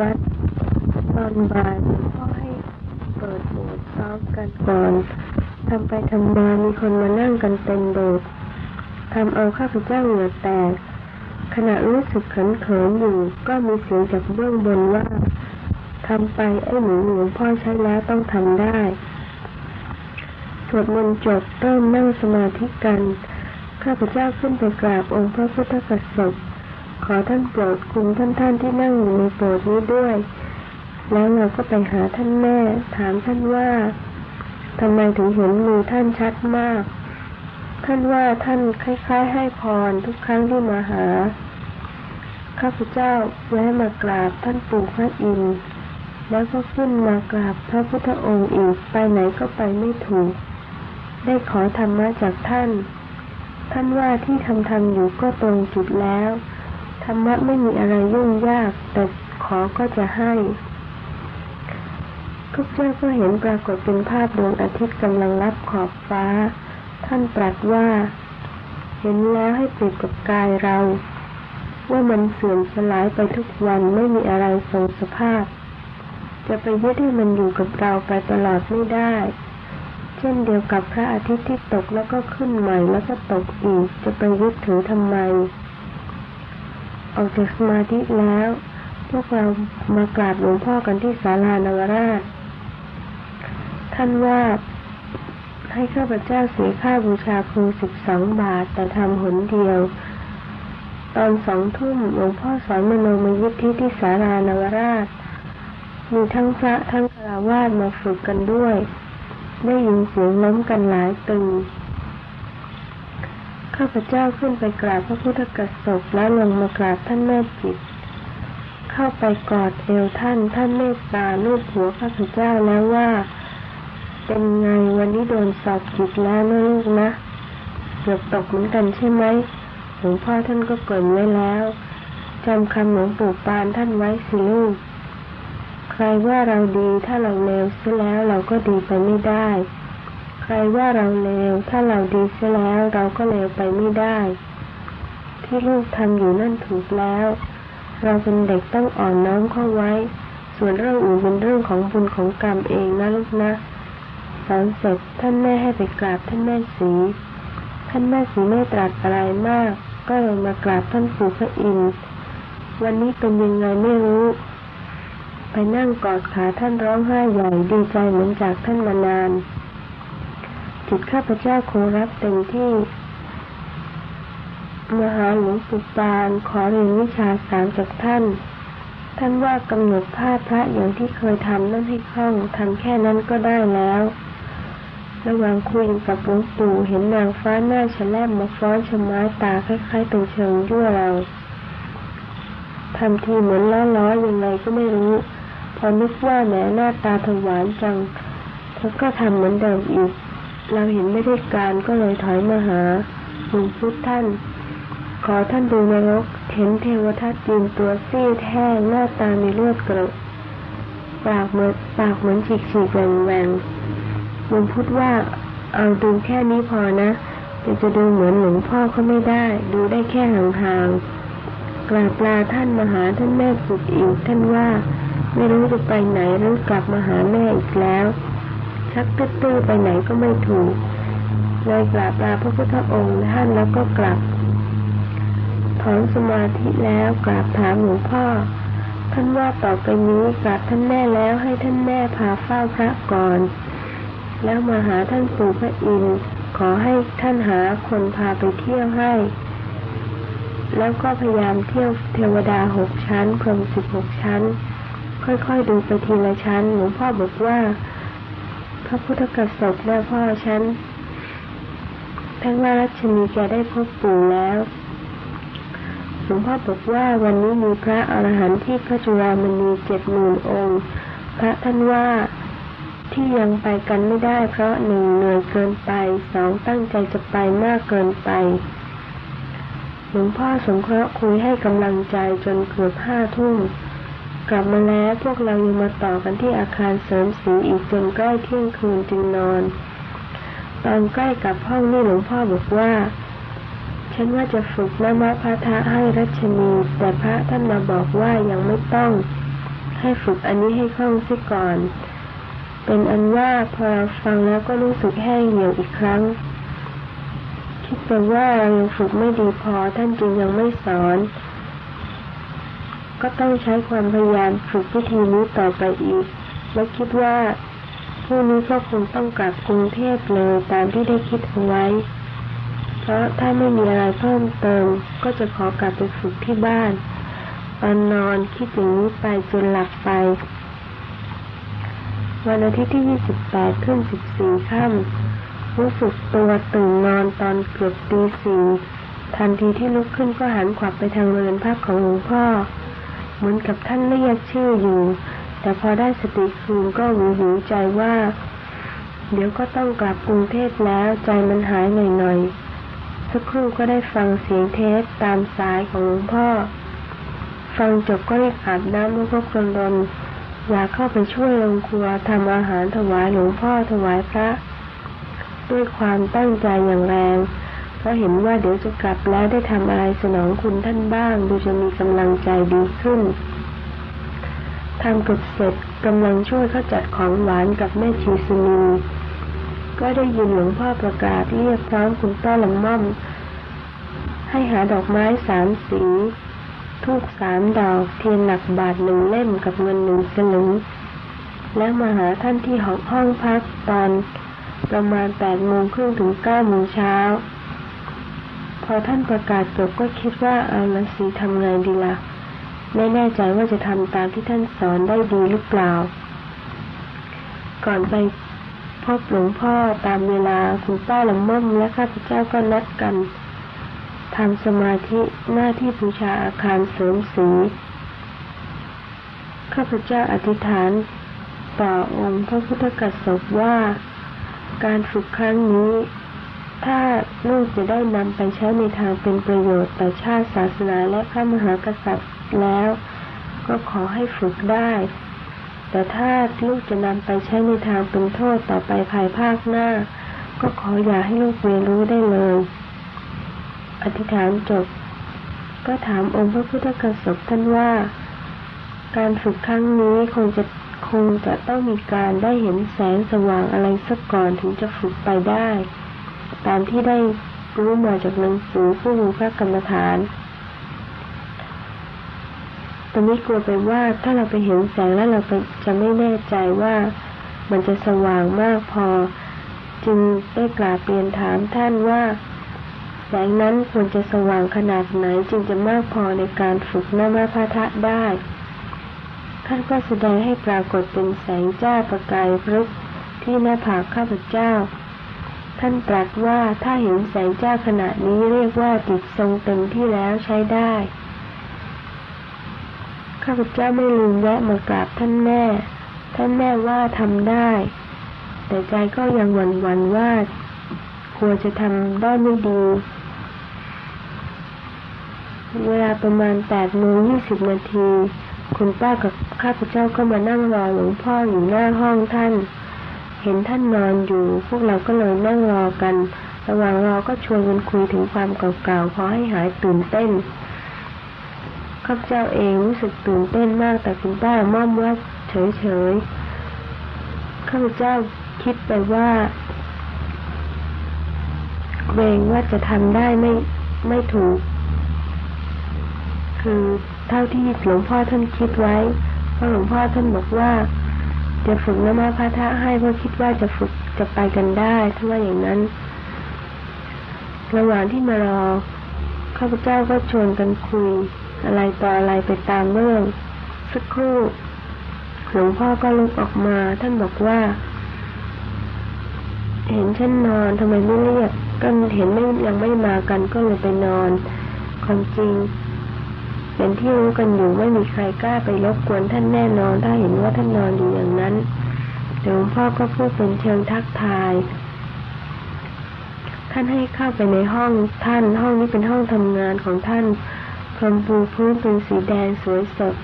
วัดตอนบ่ายหลวงพ่อให้เปิดโบสถ์ซ้อมกันก่อนทำไปทำมามีคนมานั่งกันเต็มโบสถ์ทำเอาข้าพเจ้าเหงื่อแตกขณะรู้สึกเขินๆอยู่ ก็มีเสียงจากเบื้องบนว่าทำไปไอ้หนูหลวงพ่อใช้แล้วต้องทำได้สวดมนต์จบเริ่มนั่งสมาธิกัน ข้าพเจ้าขึ้นไปกราบองค์พระพุทธกษัตริย์ ขอท่านโปรดคุมท่านท่านที่นั่งอยู่ในโบสถ์นี้ด้วย แล้วเราก็ไปหาท่านแม่ ถามท่านว่าทำไมถึงเห็นมือท่านชัดมาก ท่านว่าท่านคล้ายๆ ให้พรทุกครั้งที่มาหา ข้าพเจ้าแวะมากราบท่านปู่พระอินทร์แล้วก็ขึ้นมากราบพระพุทธองค์อีกไปไหนก็ไปไม่ถูก ได้ขอธรรมะจากท่าน ท่านว่าที่ทำทำอยู่ก็ตรงจุดแล้ว ธรรมะไม่มีอะไรยุ่งยาก แต่ขอก็จะให้ทุกเจ้าก็เห็นปรากฏเป็นภาพดวงอาทิตย์กำลังรับขอบฟ้า ท่านตรัสว่า เห็นแล้วให้เปรียบกับกายเรา ว่ามันเสื่อมสลายไปทุกวันไม่มีอะไรทรงสภาพ จะไปยึดให้มันอยู่กับเราไปตลอดไม่ได้ เช่นเดียวกับพระอาทิตย์ที่ตกแล้วก็ขึ้นใหม่แล้วก็ตกอีกจะไปยึดถือทำไม ออกจากสมาธิแล้ว พวกเรามากราบหลวงพ่อกันที่ศาลานวราช ท่านว่าให้ข้าพเจ้าเสียค่าบูชาครูสิบสองบาท แต่ทำหนเดียว ตอนสองทุ่มหลวงพ่อสอนมโนมยิทธิที่ศาลานวราช มีทั้งพระทั้งคาวาสมาฝึกกันด้วย ได้ยินเสียงล้มกันหลายตึง ข้าพเจ้าขึ้นไปกราบพระพุทธกสบแล้วลงมากราบท่านแม่จิต เข้าไปกอดเอวท่านท่านเมตตาลูบหัวข้าพเจ้าแล้วว่า เป็นไงวันนี้โดนสอบจิตแล้วนะลูกนะเกือบตกเหมือนกันใช่ไหมหลวงพ่อท่านก็เกินไว้แล้วจำคำหลวงปู่ปานท่านไว้สิลูกใครว่าเราดีถ้าเราเลวเสียแล้วเราก็ดีไปไม่ได้ ครว่าเราเลวถ้าเราดีเสียแล้วเราก็เลวไปไม่ได้ ที่ลูกทำอยู่นั่นถูกแล้ว เราเป็นเด็กต้องอ่อนน้อมเข้าไว้ ส่วนเรื่องอื่นเป็นเรื่องของบุญของกรรมเองนะลูกนะสอนเสร็จท่านแม่ให้ไปกราบท่านแม่สีท่านแม่สีไม่ตรัสอะไรมาก ก็เลยมากราบท่านปู่พระอินทร์วันนี้เป็นยังไงไม่รู้ ไปนั่งกอดขาท่านร้องไห้ใหญ่ดีใจเหมือนจากท่านมานาน จิตข้าพเจ้าคงรับเต็มที่ มหาหลวงปู่ปานขอเรียนวิชาสามจากท่าน ท่านว่ากำหนดผ้าพพระอย่างที่เคยทำนั่นให้คล่องทำแค่นั้นก็ได้แล้ว ระหว่างคุยกับหลวงปู่เห็นนางฟ้าหน้าฉลบมาฟ้อนชม้าตาคล้ายๆเป็นเชิงยั่วเราทำทีเหมือนล้อๆยังไงก็ไม่รู้ พอนึกว่าแหมหน้าตาถวานจังเธอก็ทำเหมือนเดิมอีก เราเห็นไม่ได้การก็เลยถอยมาหาหลวงพุทธท่าน ขอท่านดูนรกเห็นเทวทัตยืนตัวซีดแห้งหน้าตามีเลือดกระปากเหมือนปากเหมือนฉีกฉีกแหวงแหวงหลวงพุทธว่าเอาดูแค่นี้พอนะแต่จะดูเหมือนหลวงพ่อเขาไม่ได้ ดูได้แค่ห่างๆกราบลาท่านมาหาท่านแม่สุดอีกท่านว่า ไม่รู้จะไปไหนหรือกลับมาหาแม่อีกแล้ว ชักตื้อไปไหนก็ไม่ถูกเลยกราบลาพระพุทธองค์ท่านแล้วก็กลับถอนสมาธิแล้วกราบถามหลวงพ่อ ท่านว่าต่อไปนี้กราบท่านแม่แล้วให้ท่านแม่พาเฝ้าพระก่อน แล้วมาหาท่านปู่พระอินทร์ขอให้ท่านหาคนพาไปเที่ยวให้ แล้วก็พยายามเที่ยวเทวดาหกชั้นพรมสิบหกชั้น ค่อยๆดูไปทีละชั้นหลวงพ่อบอกว่า ระพุทธกษัตริย์และพ่อฉันท่านว่ารัชนีแกได้พบปู่แล้วหลวงพ่อบอกว่าวันนี้มีพระอรหันต์ที่พระจุฬามณีเจ็ดหมื่นองค์ พระท่านว่าที่ยังไปกันไม่ได้เพราะหนึ่งเหนื่อยเกินไปสองตั้งใจจะไปมากเกินไปหลวงพ่อสงเคราะห์คุยให้กำลังใจจนเกือบห้าทุ่ม กลับมาแล้วพวกเรายังมาต่อกันที่อาคารเสริมสีอีกจนใกล้เที่ยงคืนจึงนอน ตอนใกล้กับห้องนี่หลวงพ่อบอกว่า ฉันว่าจะฝึกนมะพะทะให้รัชนี แต่พระท่านมาบอกว่ายังไม่ต้อง ให้ฝึกอันนี้ให้คล่องซิก่อน เป็นอันว่าพอฟังแล้วก็รู้สึกแห้งเหี่ยวอีกครั้ง คิดไปว่าเรายังฝึกไม่ดีพอท่านจึงยังไม่สอน ก็ต้องใช้ความพยายามฝึกวิธีนี้ต่อไปอีก และคิดว่าผู้นี้ก็คงต้องกลับกรุงเทพเลยตามที่ได้คิดเอาไว้ เพราะถ้าไม่มีอะไรเพิ่มเติม ก็จะขอกลับไปฝึกที่บ้านตอนนอนคิดอย่างนี้ไปจนหลับไป วันอาทิตย์ที่ 28 ขึ้น 14 ค่ำรู้สึกตัวตื่นนอนตอนเกือบตีสี่ทันทีที่ลุกขึ้นก็หันขวับไปทางเรือนพักของหลวงพ่อ เหมือนกับท่านเรียกชื่ออยู่ แต่พอได้สติคืนก็หูหูใจว่า เดี๋ยวก็ต้องกลับกรุงเทพแล้วใจมันหายหน่อยๆสักครู่ก็ได้ฟังเสียงเทปตามสายของหลวงพ่อ ฟังจบก็รีบอาบน้ำเมื่อพบกรนดอยากเข้าไปช่วยลงครัวทำอาหารถวายหลวงพ่อถวายพระ ด้วยความตั้งใจอย่างแรง เพราะเห็นว่าเดี๋ยวจะกลับแล้วได้ทำอะไรสนองคุณท่านบ้าง ดูจะมีกำลังใจดีขึ้นทำกับเสร็จกำลังช่วยเขาจัดของหวานกับแม่ชีสนีก็ได้ยินหลวงพ่อประกาศเรียกพร้อมคุณป้าลำม่อม ให้หาดอกไม้สามสีทูกสามดอกเทียนหนักบาทหนึ่งเล่มกับเงินหนึ่งสลึง แล้วมาหาท่านที่ห้องห้องพักตอนประมาณแปดโมงครึ่งถึงเก้าโมงเช้า อท่านประกาศจบก็คิดว่าเอาละสีทำไงดีละ่ะ ไม่แน่ใจว่าจะทำตามที่ท่านสอนได้ดีหรือเปล่า ก่อนไปพบหลวงพ่อตามเวลาคุณป้าลำม่อมและข้าพเจ้าก็นัดกันทำสมาธิหน้าที่บูชาอาคารเสริมสีข้าพเจ้าอธิษฐานต่อองค์พระพุทธกัสสว่า การฝึกครั้งนี้ ถ้าลูกจะได้นำไปใช้ในทางเป็นประโยชน์ต่อชาติศาสนาและพระมหากษัตริย์แล้ว ก็ขอให้ฝึกได้ แต่ถ้าลูกจะนำไปใช้ในทางเป็นโทษต่อไปภายภาคหน้า ก็ขออย่าให้ลูกเรียนรู้ได้เลย อธิษฐานจบ ก็ถามองค์พระพุทธกสบท่านว่า การฝึกครั้งนี้คงจะคงจะต้องมีการได้เห็นแสงสว่างอะไรสักก่อนถึงจะฝึกไปได้ ตามที่ได้รู้มาจากหนังสือผู้รู้พระกรรมฐานตอนนี้กลัวไปว่าถ้าเราไปเห็นแสงแล้วเราจะไม่แน่ใจว่ามันจะสว่างมากพอ จึงได้กราบเรียนถามท่านว่า แสงนั้นควรจะสว่างขนาดไหนจึงจะมากพอในการฝึกนามาพาทะได้ ท่านก็แสดงให้ปรากฏเป็นแสงจ้าประกายพลึกที่หน้าผากข้าพเจ้า ท่านตรัสว่าถ้าเห็นแสงจ้าขณะนี้เรียกว่าจิตทรงเต็มที่แล้วใช้ได้ ข้าพเจ้าไม่ลืมแวะมากราบท่านแม่ ท่านแม่ว่าทำได้ แต่ใจก็ยังหวั่นวันว่ากลัวจะทำได้ไม่ดี เวลาประมาณแปดโมงยี่สิบนาที คุณป้ากับข้าพเจ้าก็มานั่งรอหลวงพ่ออยู่หน้าห้องท่าน เห็นท่านนอนอยู่ พวกเราก็เลยนั่งรอกัน ระหว่างรอก็ชวนกันคุยถึงความเก่าๆพอให้หายตื่นเต้นข้าพเจ้าเองรู้สึกตื่นเต้นมากแต่คุณป้าม่อมว่าเฉยๆข้าพเจ้าคิดไปว่าเกรงว่าจะทำได้ไม่ไม่ถูก คือเท่าที่หลวงพ่อท่านคิดไว้เพราะหลวงพ่อท่านบอกว่า จะฝึกนมาพาทะให้เพราะคิดว่าจะฝึกจะไปกันได้ถ้าว่าอย่างนั้น ระหว่างที่มารอข้าพเจ้าก็ชวนกันคุย อะไรต่ออะไรไปตามเรื่อง สักครู่หลวงพ่อก็ลุกออกมา ท่านบอกว่า เห็นฉันนอนทำไมไม่เรียกก็เห็นไม่ยังไม่มากันก็เลยไปนอนความจริง เป็นที่รู้กันอยู่ไม่มีใครกล้าไปรบกวนท่านแน่นอนถ้าเห็นว่าท่านนอนอยู่อย่างนั้นหลวงพ่อก็พูดเป็นเชิงทักทาย ท่านให้เข้าไปในห้องท่าน ห้องนี้เป็นห้องทำงานของท่านพรมปูพื้นเป็นสีแดงสวยสด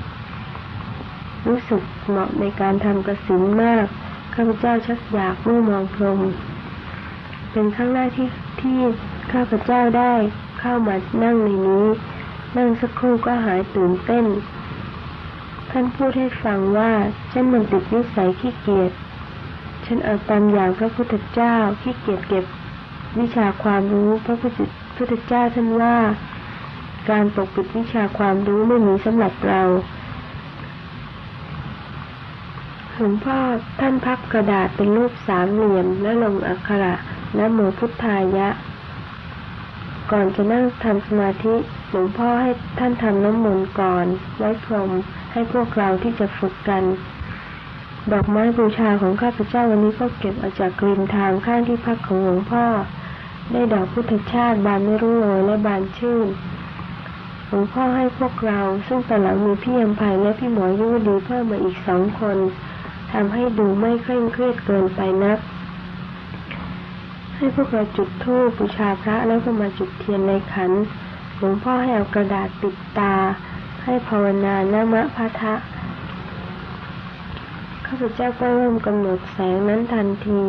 รู้สึกเหมาะในการทำกระสินมากข้าพเจ้าชักอยากมู่มองพรมเป็นครั้งแรกที่ที่ข้าพเจ้าได้เข้ามานั่งในนี้ นั่งสักครู่ก็หายตื่นเต้น ท่านพูดให้ฟังว่าฉันมันติดนิสัยขี้เกียจ ฉันเอาตามอย่างพระพุทธเจ้าขี้เกียจเก็บ วิชาความรู้พระพุทธเจ้าท่านว่า การปกปิดวิชาความรู้ไม่มีสำหรับเราหลวงพ่อท่านพับกระดาษเป็นรูปสามเหลี่ยมและลงอักขระและโมพุทธายะ ก่อนจะนั่งทำสมาธิหลวงพ่อให้ท่านทำน้ำมนต์ก่อน ไว้พรมให้พวกเราที่จะฝึกกัน ดอกไม้บูชาของข้าพเจ้าวันนี้ก็เก็บเอาจากกริมทางข้างที่พักของหลวงพ่อ ได้ดอกพุทธชาติบานไม่รู้เลยและบานชื่นหลวงพ่อให้พวกเราซึ่งตอนหลังมีพี่ยมภัยและพี่หมอยุวดีเพิ่มมาอีกสองคนทำให้ดูไม่เคร่งเครียดเกินไปนัก ให้พวกเราจุดธูปบูชาพระแล้วก็มาจุดเทียนในขันหลวงพ่อให้เอากระดาษปิดตา ให้ภาวนานามะพะทะข้าพเจ้าก็เริ่มกำหนดแสงนั้นทันที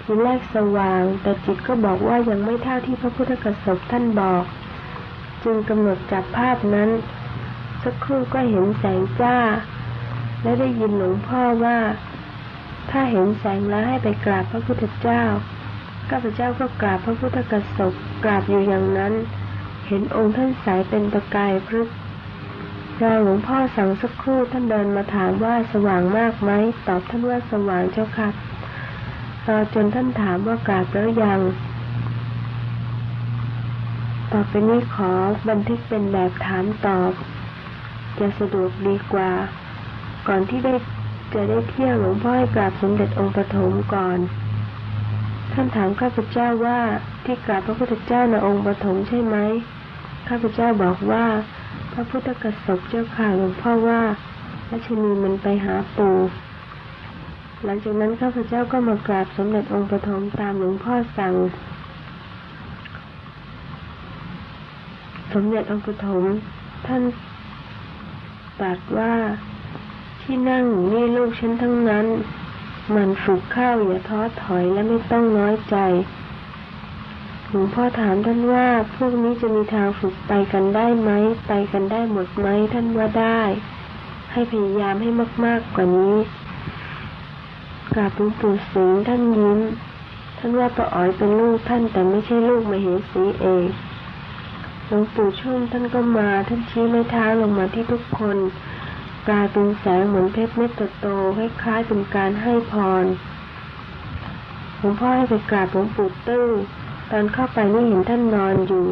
ทีแรกสว่าง แต่จิตก็บอกว่ายังไม่เท่าที่พระพุทธกสบท่านบอก จึงกำหนดจับภาพนั้น สักครู่ก็เห็นแสงจ้า และได้ยินหลวงพ่อว่า ถ้าเห็นแสงแล้วให้ไปกราบพระพุทธเจ้า ข้าพเจ้าก็กราบพระพุทธกสบกราบอยู่อย่างนั้น เห็นองค์ท่านสายเป็นประกายพรึกเราหลวงพ่อสั่งสักครู่ท่านเดินมาถามว่าสว่างมากไหมตอบท่านว่าสว่างเจ้าค่ะรอจนท่านถามว่ากราบแล้วยังต่อไปนี้ขอบันทึกเป็นแบบถามตอบ จะสะดวกดีกว่า ก่อนที่ได้จะได้เที่ยวหลวงพ่อให้กราบสมเด็จองค์ปฐมก่อน ท่านถามข้าพเจ้าว่าที่กราบพระพุทธเจ้าในองค์ปฐมใช่ไหมข้าพเจ้าบอกว่า พระพุทธกสบเจ้าข่าหลวงพ่อว่ารัชนีมันไปหาปู่หลังจากนั้นข้าพเจ้าก็มากราบสมเด็จองค์ปฐมตามหลวงพ่อสั่ง สมเด็จองค์ปฐมท่านตรัสว่าที่นั่งนี่ลูกฉันทั้งนั้น มันฝึกข้าวอย่าท้อถอยและไม่ต้องน้อยใจหลวงพ่อถามท่านว่าพวกนี้จะมีทางฝึกไปกันได้ไหมไปกันได้หมดไหมท่านว่าได้ ให้พยายามให้มาก ๆกว่านี้กราบหลวงปู่สิงห์ท่านยิ้ม ท่านว่าป้าอ๋อยเป็นลูกท่านแต่ไม่ใช่ลูกมเหสีเองหลวงปู่ชุ่มท่านก็มาท่านชี้ไม้เท้าลงมาที่ทุกคน กลายเป็นแสงเหมือนเพชรเม็ดโตๆคล้ายๆเป็นการให้พรหลวงพ่อให้ไปกราบหลวงปู่ตื้อตอนเข้าไปนี่เห็นท่านนอนอยู่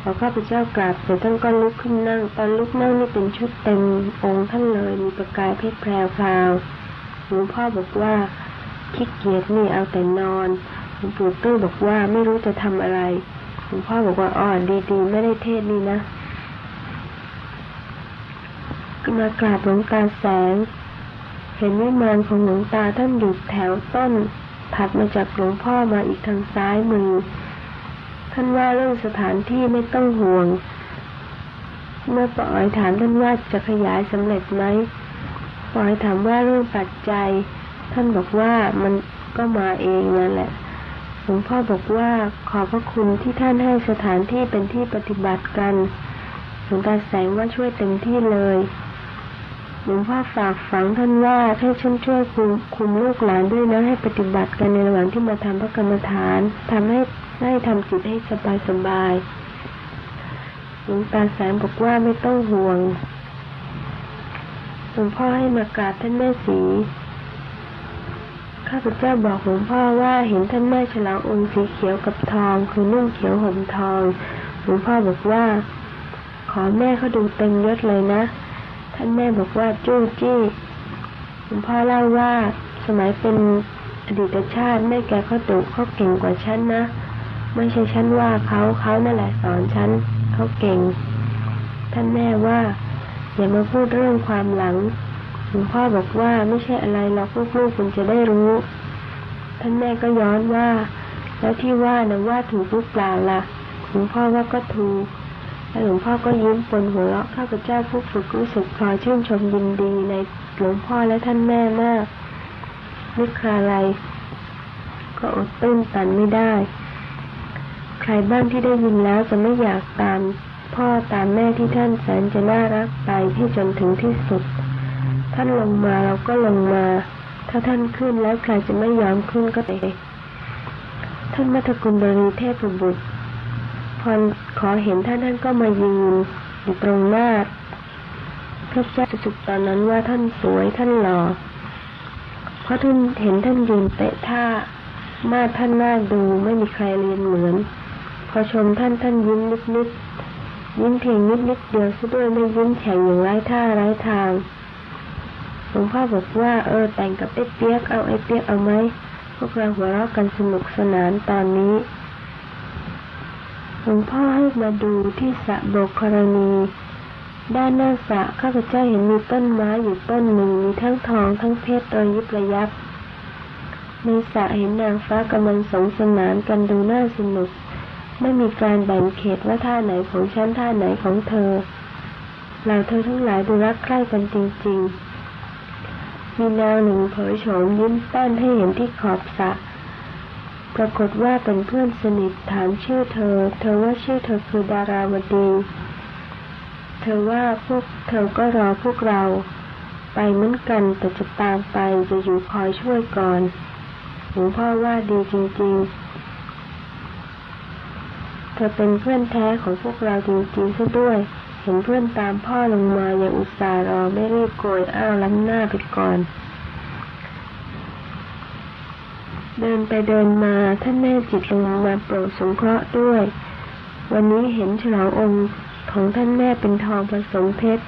พอข้าพเจ้ากราบเสร็จท่านก็ลุกขึ้นนั่ง ตอนลุกนั่งนี่เป็นชุดเต็มองค์ท่านเลยมีประกายเพชรแพรวาวหลวงพ่อบอกว่าขี้เกียจนี่เอาแต่นอนหลวงปู่ตื้อบอกว่าไม่รู้จะทำอะไรหลวงพ่อบอกว่าอ่อนดีๆ ไม่ได้เทศนี่นะ มากราบหลวงตาแสง เห็นวิมานของหลวงตาท่านอยู่แถวต้น ถัดมาจากหลวงพ่อมาอีกทางซ้ายมือ ท่านว่าเรื่องสถานที่ไม่ต้องห่วง เมื่อปอยถามท่านว่าจะขยายสำเร็จไหมปอยถามว่าเรื่องปัจจัย ท่านบอกว่ามันก็มาเองนั่นแหละหลวงพ่อบอกว่าขอบพระคุณที่ท่านให้สถานที่เป็นที่ปฏิบัติกันหลวงตาแสงว่าช่วยเต็มที่เลย ลวงพ่อฝากฝังท่านว่าให้ฉันช่วยคุมคุมลูกหลานด้วยนะให้ปฏิบัติกันในระหว่างที่มาทำพระกรรมฐานทำให้ให้ทำจิตให้สบายสบายหลวงตาแสงบอกว่าไม่ต้องห่วงหลวงพ่อให้มากราบท่านแม่สีข้าพเจ้าบอกหลวงพ่อว่าเห็นท่านแม่ฉลององค์สีเขียวกับทอง คือนุ่งเขียวห่มทองหลวงพ่อบอกว่า ขอแม่เขาดูเต็มยศเลยนะ ท่านแม่บอกว่าจู้จี้หลวงพ่อเล่าว่าสมัยเป็นอดีตชาติแม่แกเขาดุเขาเก่งกว่าฉันนะ ไม่ใช่ฉันว่าเขาเขานั่นแหละสอนฉันเขาเก่ง ท่านแม่ว่าอย่ามาพูดเรื่องความหลังหลวงพ่อบอกว่าไม่ใช่อะไรหรอกลูกๆคุณจะได้รู้ ท่านแม่ก็ย้อนว่า แล้วที่ว่านะว่าถูกหรือเปล่าล่ะหลวงพ่อว่าก็ถูก และหลวงพ่อก็ยิ้มปนหัวเราะข้าพเจ้าผู้ฝึกรู้สึกพลอยชื่นชมยินดีในหลวงพ่อและท่านแม่มากนึกคราไรก็อดตื้นตันไม่ได้ ใครบ้างที่ได้ยินแล้วจะไม่อยากตามพ่อตามแม่ที่ท่านแสนจะน่ารักไปให้จนถึงที่สุด ท่านลงมาเราก็ลงมา ถ้าท่านขึ้นแล้วใครจะไม่ยอมขึ้นก็เตะท่านมัทกุลบรีเทพบุตร พอขอเห็นท่านท่านก็มายืนอยู่ตรงหน้าพระเจ้าจุกตอนนั้นว่าท่านสวยท่านหล่อเพราะท่านเห็นท่านยืนเตะท่ามาท่านน่าดูไม่มีใครเรียนเหมือน พอชมท่านท่านยิ้มนิดนิดยิ้มเพียงนิดนิดเดียวซะด้วยไม่ยิ้มแฉ่งอย่างไร้ท่าไร้ทางหลวงพ่อบอกว่าเออแต่งกับไอ้เปียกเอาไอ้เปียกเอาไหมพวกเราหัวเราะกันสนุกสนานตอนนี้ ลวงพ่อให้มาดูที่สระโบกกรณี ด้านหน้าสระข้าพเจ้าเห็นมีต้นไม้อยู่ต้นหนึ่งมีทั้งทองทั้งเพชรระยิบระยับในสระเห็นนางฟ้ากำลังสงสนานกันดูน่าสนุก ไม่มีการแบ่งเขตว่าท่าไหนของฉันท่าไหนของเธอเราเธอทั้งหลายดูรักใคร่กันจริงๆ มีนางหนึ่งเผยโฉมยิ้มแป้นให้เห็นที่ขอบสระ ปรากฏว่าเป็นเพื่อนสนิทถามชื่อเธอ เธอว่าชื่อเธอคือดาราวดี เธอว่าพวกเธอก็รอพวกเรา ไปเหมือนกันแต่จะตามไปจะอยู่คอยช่วยก่อนหลวงพ่อว่าดีจริงๆ เธอเป็นเพื่อนแท้ของพวกเราจริงๆซะด้วย เห็นเพื่อนตามพ่อลงมาอย่างอุตส่าห์รอไม่รีบโกยอ้าวล้ำหน้าไปก่อน เดินไปเดินมาท่านแม่จิตลงมาโปรดสงเคราะห์ด้วย วันนี้เห็นฉลององค์ของท่านแม่เป็นทองผสมเพชร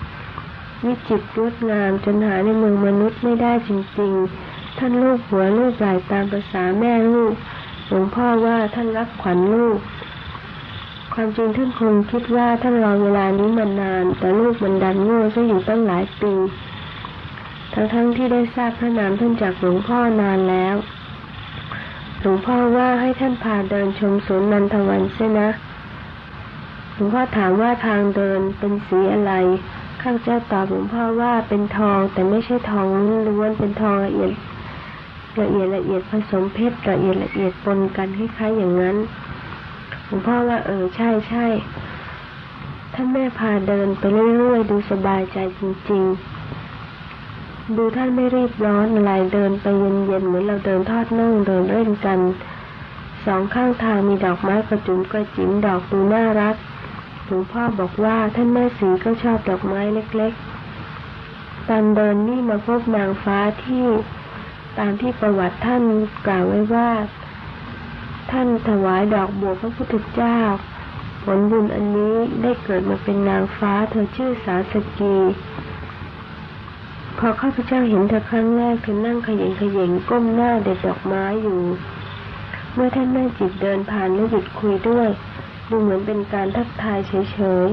วิจิตรงดงามจนหาในเมืองมนุษย์ไม่ได้จริงๆ ท่านลูกหัวลูกไหลตามภาษาแม่ลูกหลวงพ่อว่าท่านรักขวัญลูก ความจริงท่านคงคิดว่าท่านรอเวลานี้มานาน แต่ลูกมันดันโง่ซะอยู่ตั้งหลายปี ทั้งๆทที่ได้ทราบพระนามท่านจากหลวงพ่อนานแล้ว หลวงพ่อว่าให้ท่านพาเดินชมสวนนันทวันเสียนะ หลวงพ่อถามว่าทางเดินเป็นสีอะไร ข้าเจ้าตอบหลวงพ่อว่าเป็นทองแต่ไม่ใช่ทองล้วนเป็นทองละเอียดละเอียดละเอียดผสมเพชรละเอียดละเอียดปนกันคล้ายๆอย่างนั้น หลวงพ่อว่าเออใช่ใช่ท่านแม่พาเดินไปเรื่อยๆดูสบายใจจริง ๆ ดูท่านไม่รีบร้อนอะไรเดินไปเย็นๆเหมือนเราเดินทอดน่องเดินเล่นกัน สองข้างทางมีดอกไม้กระจุมกระจิ๋มดอกดูน่ารักหลวงพ่อบอกว่าท่านแม่สีก็ชอบดอกไม้เล็กๆ ตอนเดินนี่มาพบนางฟ้าที่ตามที่ประวัติท่านกล่าวไว้ว่า ท่านถวายดอกบัวพระพุทธเจ้า ผลบุญอันนี้ได้เกิดมาเป็นนางฟ้าเธอชื่อสาสกี พอข้าพเจ้าเห็นเธอครั้งแรกเธอนั่งขยิงขยิงก้มหน้าเด็ดดอกไม้อยู่ เมื่อท่านแม่จิตเดินผ่านและหยุดคุยด้วย ดูเหมือนเป็นการทักทายเฉย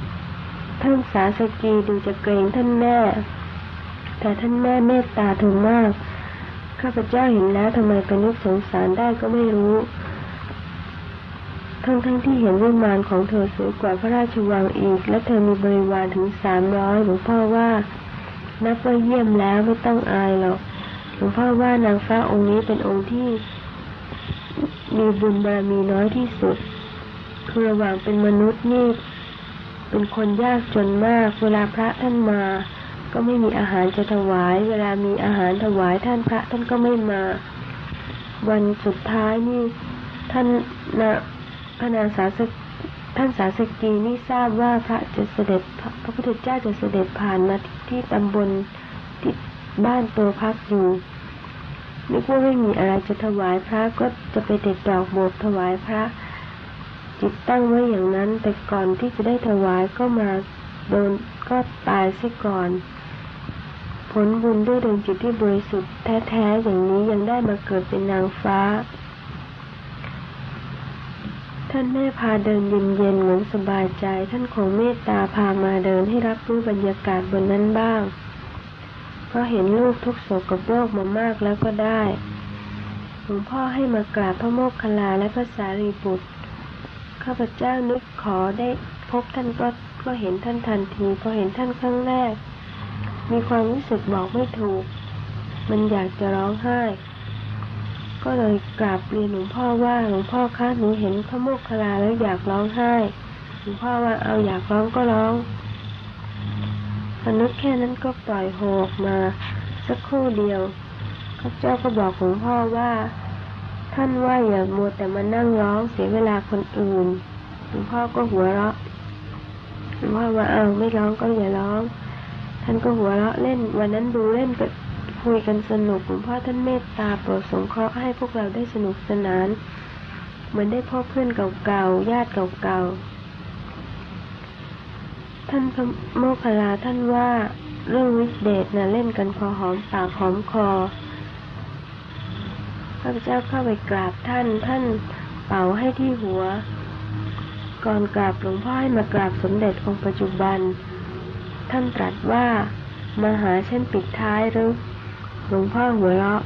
ๆท่านสาสกีดูจะเกรงท่านแม่ แต่ท่านแม่เมตตาเธอมาก ข้าพเจ้าเห็นแล้วทำไมเป็นนึกสงสารได้ก็ไม่รู้ทั้งทั้งที่เห็นวิมานของเธอสวยกว่าพระราชวังอีก และเธอมีบริวารถึงสามร้อยหลวงพ่อว่า นับว่าเยี่ยมแล้วไม่ต้องอายหรอกหลวงพ่อว่านางฟ้าองค์นี้เป็นองค์ที่ มีบุญบารมีน้อยที่สุด คือระหว่างเป็นมนุษย์นี่เป็นคนยากจนมาก เวลาพระท่านมา ก็ไม่มีอาหารจะถวาย เวลามีอาหารถวายท่านพระท่านก็ไม่มา วันสุดท้ายนี่ท่านนะพระนางสาสก ท่านสาสกีนี่ทราบว่าพระจะเสด็จพระพุทธเจ้าจะเสด็จผ่านมาที่ที่ตำบลที่บ้านตัวพักอยู่นึกว่าไม่มีอะไรจะถวายพระก็จะไปเด็ดดอกโบกถวายพระ จิตตั้งไว้อย่างนั้น แต่ก่อนที่จะได้ถวายก็มาโดนก็ตายซะก่อน ผลบุญด้วยดวงจิตที่บริสุทธิ์แท้ๆอย่างนี้ยังได้มาเกิดเป็นนางฟ้า ท่านแม่พาเดินเย็นๆเหมือนสบายใจ ท่านคงเมตตาพามาเดินให้รับรู้บรรยากาศบนนั้นบ้าง เพราะเห็นลูกทุกโศกกับโรคมามากแล้วก็ได้หลวงพ่อให้มากราบพระโมคคัลลาและพระสารีบุตร ข้าพเจ้านึกขอได้พบท่านก็ก็เห็นท่านทันทีพอเห็นท่านครั้งแรก มีความรู้สึกบอกไม่ถูก มันอยากจะร้องไห้ ก็เลยกราบเรียนหลวงพ่อว่าหลวงพ่อคะหนูเห็นพระโมคคัลลาแล้วอยากร้องไห้หลวงพ่อว่าเอาอยากร้องก็ร้องพพอนึกแค่นั้นก็ปล่อยโฮออกมา สักครู่เดียวข้าเจ้าก็บอกหลวงพ่อว่า ท่านว่าอย่ามัวแต่มานั่งร้องเสียเวลาคนอื่นหลวงพ่อก็หัวเราะหลวงพ่อว่าเออไม่ร้องก็อย่าร้อง ท่านก็หัวเราะเล่น วันนั้นดูเล่นกับ คุยกันสนุกหลวงพ่อท่านเมตตาโปรดสงเคราะห์ให้พวกเราได้สนุกสนาน เหมือนได้พ่อเพื่อนเก่าๆญาติเก่าๆท่านพระโมคคัลลาท่านว่าเรื่องวิเดชนะเล่นกันพอหอมปากหอมคอข้าพเจ้าเข้าไปกราบท่านท่านเป่าให้ที่หัว ก่อนกราบหลวงพ่อให้มากราบสมเด็จองค์ปัจจุบัน ท่านตรัสว่า มาหาฉันปิดท้ายหรือ ลวงพ่อหัวเราะ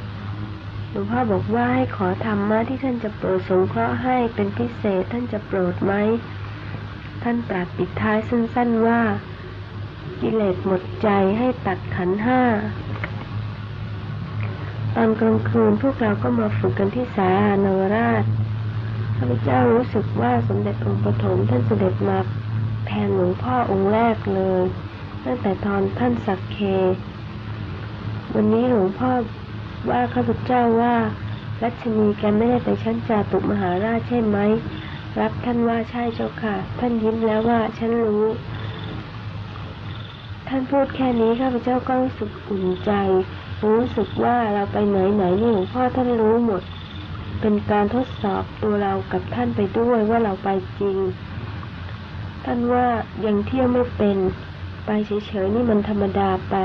หลวงพ่อบอกว่าให้ขอธรรมะที่ท่านจะโปรดสงเคราะห์ให้เป็นพิเศษท่านจะโปรดไหม ท่านตรัสปิดท้ายสั้นๆว่า กิเลสหมดใจให้ตัดขันห้า ตอนกลางคืนพวกเราก็มาฝึกกันที่สารานวราชข้าพเจ้ารู้สึกว่าสมเด็จองค์ปฐมท่านเสด็จมาแทนหลวงพ่อองค์แรกเลย ตั้งแต่ตอนท่านสักเค วันนี้หลวงพ่อว่าข้าพเจ้าว่ารัชนีแกไม่ได้ไปชั้นจาตุมหาราชใช่ไหม รับท่านว่าใช่เจ้าค่ะ ท่านยิ้มแล้วว่าฉันรู้ ท่านพูดแค่นี้ข้าพเจ้าก็รู้สึกอุ่นใจ รู้สึกว่าเราไปไหนไหนนี่หลวงพ่อท่านรู้หมด เป็นการทดสอบตัวเรากับท่านไปด้วยว่าเราไปจริง ท่านว่ายังเที่ยวไม่เป็น ไปเฉยๆนี่มันธรรมดาไป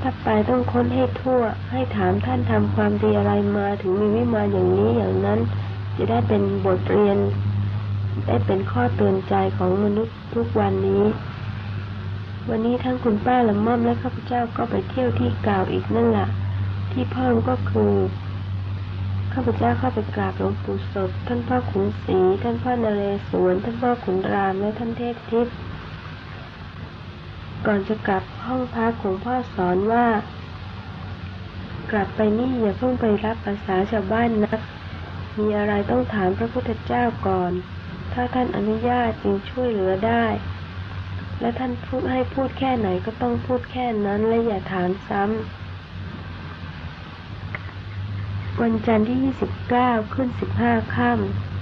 ถ้าไปต้องค้นให้ทั่ว ให้ถามท่านทำความดีอะไรมาถึงมีวิมานอย่างนี้อย่างนั้น จะได้เป็นบทเรียน ได้เป็นข้อเตือนใจของมนุษย์ทุกวันนี้ วันนี้ทั้งคุณป้าละม่อมและข้าพเจ้าก็ไปเที่ยวที่เก่าอีกนั่นแหละที่เพิ่มก็คือข้าพเจ้าเข้าไปกราบหลวงปู่สดท่านพ่อขุนศรีท่านพ่อนเรศวรท่านพ่อขุนรามและท่านเทพทิพย์ ก่อนจะกลับห้องพักของพ่อสอนว่า กลับไปนี่อย่าเพิ่งไปรับภาษาชาวบ้านนะมีอะไรต้องถามพระพุทธเจ้าก่อน ถ้าท่านอนุญาตจึงช่วยเหลือได้ และท่านพูดให้พูดแค่ไหนก็ต้องพูดแค่นั้นและอย่าถามซ้ำ วันจันทร์ที่ 29 ขึ้น 15 ค่ำ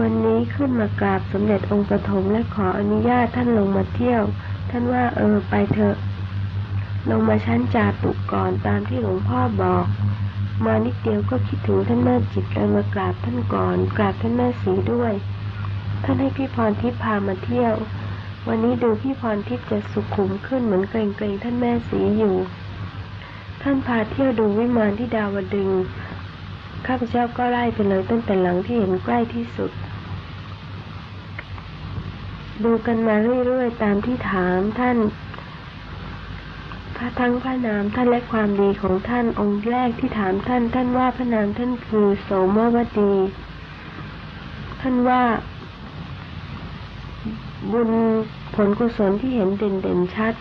วันนี้ขึ้นมากราบสมเด็จองค์ปฐมและขออนุญาตท่านลงมาเที่ยว ท่านว่าเออไปเถอะ ลงมาชั้นจาตุก่อนตามที่หลวงพ่อบอก มานิดเดียวก็คิดถึงท่านแม่จิตเลยมากราบท่านก่อน กราบท่านแม่สีด้วย ท่านให้พี่พรทิพย์พามาเที่ยว วันนี้ดูพี่พรทิพย์จะสุขุมขึ้นเหมือนเกรงเกรงท่านแม่สีอยู่ ท่านพาเที่ยวดูวิมานที่ดาวดึง ข้าพเจ้าก็ไล่ไปเลยตั้งแต่หลังที่เห็นใกล้ที่สุด ดูกันมาเรื่อยๆตามที่ถามท่านพระทั้งพระนามท่านและความดีของท่านองค์แรกที่ถามท่าน ท่านว่าพระนามท่านคือโสมวดี ท่านว่า บุญผลกุศลที่เห็นเด่นๆชัด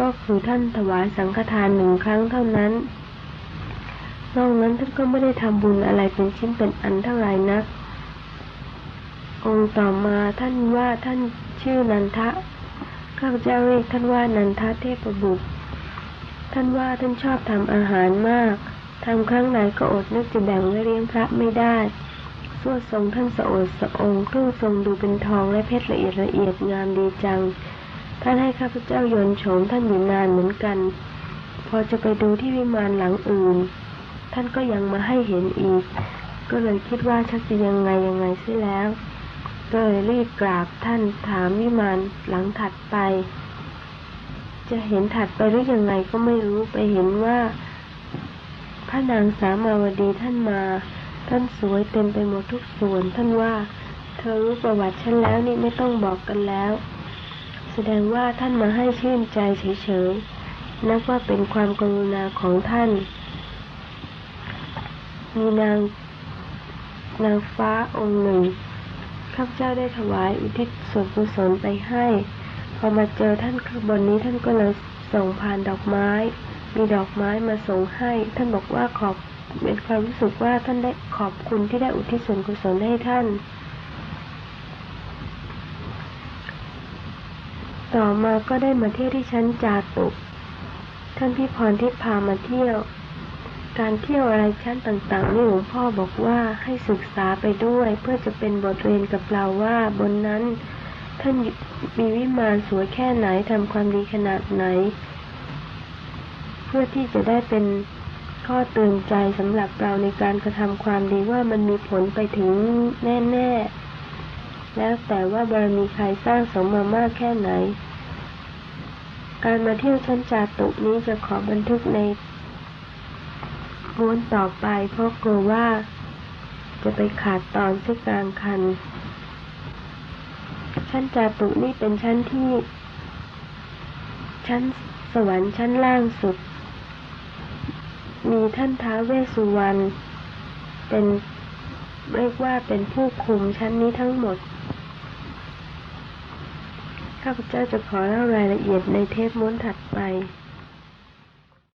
ก็คือท่านถวายสังฆทานหนึ่งครั้งเท่านั้น นอกนั้นท่านก็ไม่ได้ทำบุญอะไรเป็นชิ้นเป็นอันเท่าไหร่นัก องค์ต่อมาท่านว่าท่านชื่อนันทะข้าพเจ้าเรียกท่านว่านันทะเทพบุตร ท่านว่าท่านชอบทำอาหารมากทำครั้งไหนก็อดนึกจะแบ่งไว้เลี้ยงพระไม่ได้สวดทรงท่านสะโอดสะองเครื่องทรงดูเป็นทองและเพชรละเอียดละเอียดงามดีจัง ท่านให้ข้าพเจ้ายนโฉมท่านอยู่นานเหมือนกัน พอจะไปดูที่วิมานหลังอื่น ท่านก็ยังมาให้เห็นอีก ก็เลยคิดว่าชักจะยังไงยังไงเสียแล้ว ก็เลยรีบกราบท่านถามวิมานหลังถัดไป จะเห็นถัดไปหรือยังไงก็ไม่รู้ไปเห็นว่า พระนางสามาวดีท่านมา ท่านสวยเต็มไปหมดทุกส่วน ท่านว่า เธอรู้ประวัติฉันแล้วนี่ไม่ต้องบอกกันแล้ว แสดงว่าท่านมาให้ชื่นใจเฉยๆนับว่าเป็นความกรุณาของท่าน มีนางนางฟ้าองค์หนึ่ง ข้าพเจ้าได้ถวายอุทิศส่วนกุศลไปให้ พอมาเจอท่านข้างบนนี้ท่านก็เลยส่งผ่านดอกไม้ มีดอกไม้มาส่งให้ ท่านบอกว่าขอบเป็นความรู้สึกว่าท่านได้ขอบคุณที่ได้อุทิศส่วนกุศลให้ท่าน ต่อมาก็ได้มาเที่ยวที่ชั้นจาตุท่านพี่พรที่พามาเที่ยว การเที่ยวอะไรชั้นต่างๆนี่หลวงพ่อบอกว่าให้ศึกษาไปด้วย เพื่อจะเป็นบทเรียนกับเราว่าบนนั้น ท่านมีวิมานสวยแค่ไหนทำความดีขนาดไหน เพื่อที่จะได้เป็นข้อเตือนใจสำหรับเราในการกระทำความดีว่ามันมีผลไปถึงแน่ๆ แล้วแต่ว่าบารมีใครสร้างสมมามากแค่ไหน การมาเที่ยวชั้นจาตุนี้จะขอบันทึกใน ม้วนต่อไปเพราะกลัวว่า จะไปขาดตอนที่กลางคัน ชั้นจาตุนี่เป็นชั้นที่ ชั้นสวรรค์ชั้นล่างสุด มีท่านท้าวเวสสุวรรณเป็นเรียกว่าเป็นผู้คุมชั้นนี้ทั้งหมด ข้าพเจ้าจะขอเล่ารายละเอียดในเทปม้วนถัดไป